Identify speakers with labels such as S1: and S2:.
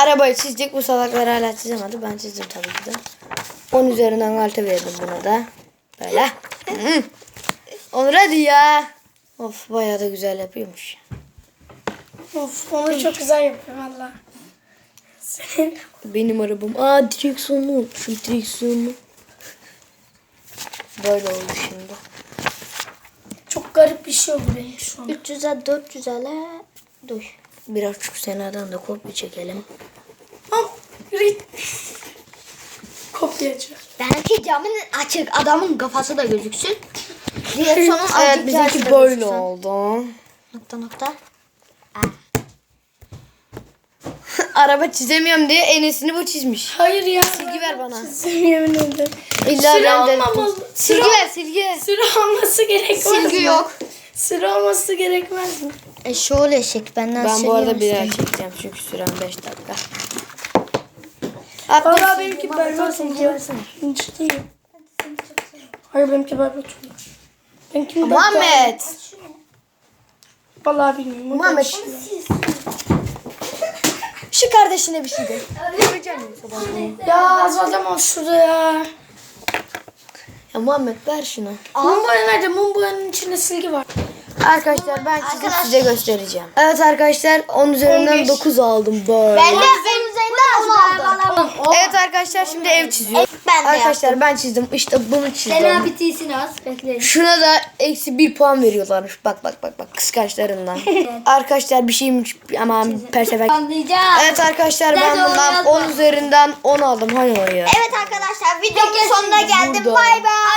S1: Arabayı çizdik. Bu salaklar hala çizemedi. Ben çizdim tabii ki de. 10 üzerinden altı verdim buna da. Böyle. Hı. Onur hadi ya. Of bayağı da güzel yapıyormuş.
S2: Of onu çok güzel yapıyor valla.
S1: Benim arabam. Aa direksiyonlu unutmuşum. Direksiyonlu. Böyle oldu şimdi.
S2: çok garip bir şey oldu benim şu an.
S1: 300'e 400'e dur. Biraz şu senadan da kopya çekelim.
S2: Kopyacı.
S3: Benimki camın açık. Adamın kafası da gözüksün. Direksiyonun
S1: Evet
S3: azıcık
S1: bizimki
S3: yarısı da
S1: böyle
S3: gözüksün.
S1: oldu.
S3: Nokta nokta.
S1: Araba çizemiyorum diye enesini bu çizmiş.
S2: Hayır ya.
S1: Silgi ver bana.
S2: Çizim yemin ederim.
S1: İlla
S2: Sıra
S1: ben de
S2: olmamalı.
S1: Silgi
S2: Sıra-
S1: ver silgi.
S2: Sıra olması gerekmez
S3: Silgi
S2: mi?
S3: yok.
S2: Sıra olması gerekmez mi?
S3: E şöyle eşek benden
S1: Ben bu arada birer
S3: işte.
S1: çekeceğim çünkü süren 5 dakika.
S2: Valla benimki berbat oldu. değil. Hayır benimki berbat oldu. Benimki
S1: Muhammed.
S2: Valla bilmiyorum.
S1: Muhammed. Şu kardeşine bir şey de.
S2: Ya zaten şurada ya.
S1: Ya Muhammed ver şunu.
S2: Mum boya nerede? Mum boyanın içinde silgi var.
S1: Arkadaşlar ben çizip size göstereceğim. Evet arkadaşlar 10 üzerinden
S2: 15.
S1: 9 aldım böyle.
S3: Ben de onun üzerinden 10 aldım.
S1: Evet arkadaşlar şimdi ev çiziyor.
S3: Ben de
S1: Arkadaşlar ben çizdim. İşte bunu
S3: Sen
S1: çizdim.
S3: abi bitirsin az. Bekle.
S1: Şuna da eksi bir puan veriyorlarmış. Bak bak bak bak kıskançlarından. arkadaşlar bir şeymiş ama persefek.
S3: Anlayacağım.
S1: Evet arkadaşlar ben bundan
S3: oynayalım?
S1: 10 üzerinden 10 aldım. Hani o ya?
S3: Evet arkadaşlar videonun
S1: sonuna geldim. Bay bay.